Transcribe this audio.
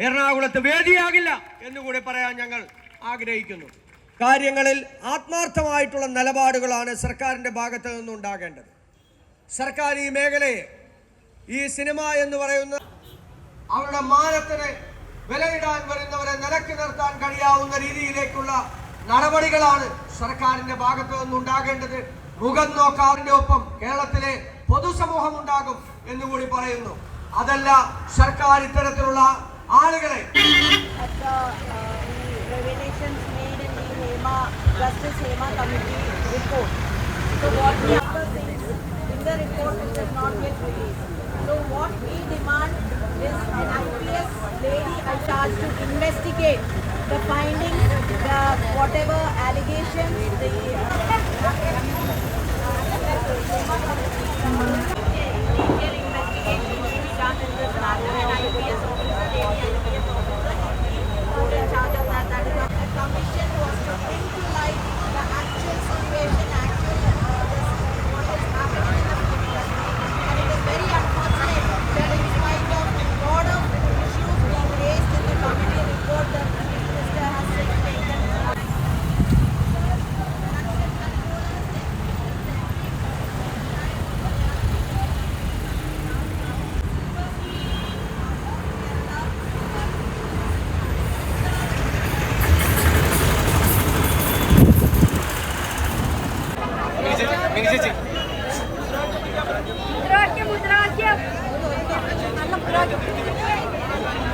എറണാകുളത്ത് വേദിയാകില്ല എന്നുകൂടി പറയാൻ ഞങ്ങൾ ആഗ്രഹിക്കുന്നു. കാര്യങ്ങളിൽ ആത്മാർത്ഥമായിട്ടുള്ള നിലപാടുകളാണ് സർക്കാരിന്റെ ഭാഗത്ത് നിന്നുണ്ടാകേണ്ടത് സർക്കാർ ഈ മേഖലയെ ഈ സിനിമ എന്ന് പറയുന്ന അവരുടെ മാനത്തിന് വിലയിടാൻ വരുന്നവരെ നിലയ്ക്ക് നിർത്താൻ കഴിയാവുന്ന രീതിയിലേക്കുള്ള നടപടികളാണ് സർക്കാരിന്റെ ഭാഗത്തു നിന്നുണ്ടാകേണ്ടത് മുഖം നോക്കാറിന്റെ ഒപ്പം കേരളത്തിലെ പൊതുസമൂഹം ഉണ്ടാകും എന്നുകൂടി പറയുന്നു. അതല്ല സർക്കാർ ഇത്തരത്തിലുള്ള ആളുകളെ at the uh, the revelations made in the HEMA Justice HEMA Committee report. So what we other things in the report which is not yet released. So what we demand is an IPS lady in charge to investigate the findings, the whatever allegations, the detailed investigation should Бежите. Здравствуйте, здравствуйте.